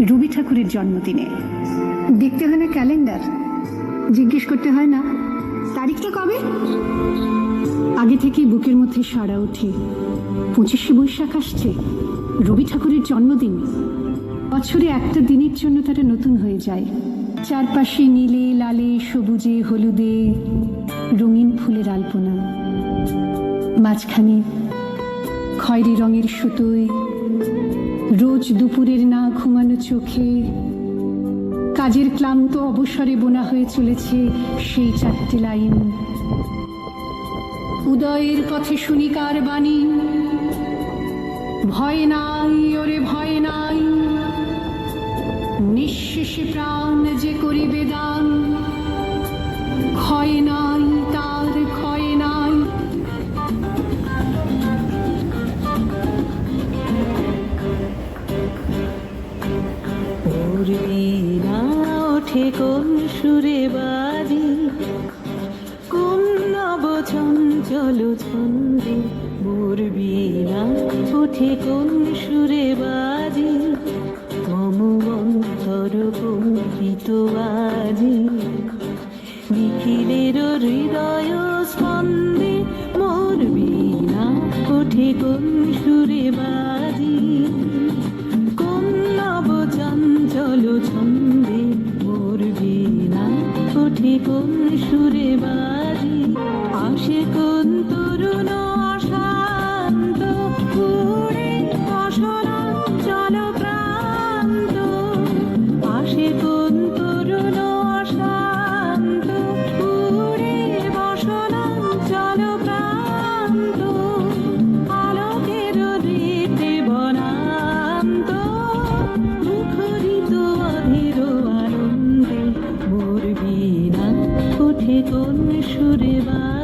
রবি ঠাকুরের জন্মদিনে। দেখতে হয় না ক্যালেন্ডার। জিজ্ঞেস করতে হয় না। তারিখটা কবে? আগে থেকেই বুকের মধ্যে সাড়া ওঠে। পঁচিশে বৈশাখ আসছে। রবি ঠাকুরের জন্মদিন। বছরে একটা দিনের জন্য তারা নতুন হয়ে যায়। চারপাশে নীলে লালে সবুজে হলুদে রঙিন ফুলের আলপনা। মাঝখানে খয়েরি রঙের সুতোয় রোজ দুপুরের না ঘুমানো চোখে। কাজের ক্লান্ত অবসরে বোনা হয়ে চলেছে সেই চারটি লাইন। উদয়ের পথে শুনিকার বাণী? ভয় নাই, ওরে ভয় নাই। নিঃশেষে প্রাণ যে করিবে দান। সুরে বাজি, কোন নব চঞ্চল ছন্দে উড়বি না ওঠে কোন সুরে বাজি মম অন্তর কম্পিত আজি নিখিলের হৃদয় স্পন্দে মোর বীণা ওঠে কোন সুরে বাজি কোন সুরে বাজি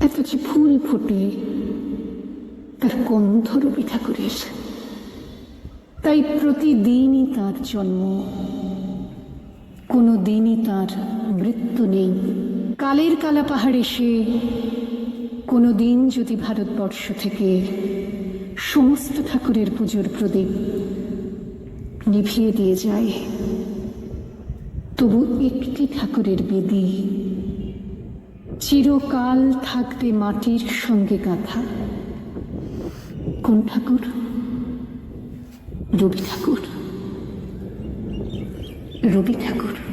এত যে ফুল ফোটে তার গন্ধ রবি ঠাকুরের তাই প্রতিদিনই তার জন্ম কোনো দিনই তার মৃত্যু নেই। কালের কালা পাহাড় এসে কোনো দিন যদি ভারতবর্ষ থেকে সমস্ত ঠাকুরের পুজোর প্রদীপ নিভিয়ে দিয়ে যায়। তবু একটি ঠাকুরের বেদি। চিরকাল থাকবে মাটির সঙ্গে গাঁথা। কোন ঠাকুর? রবি ঠাকুর। রবি ঠাকুর।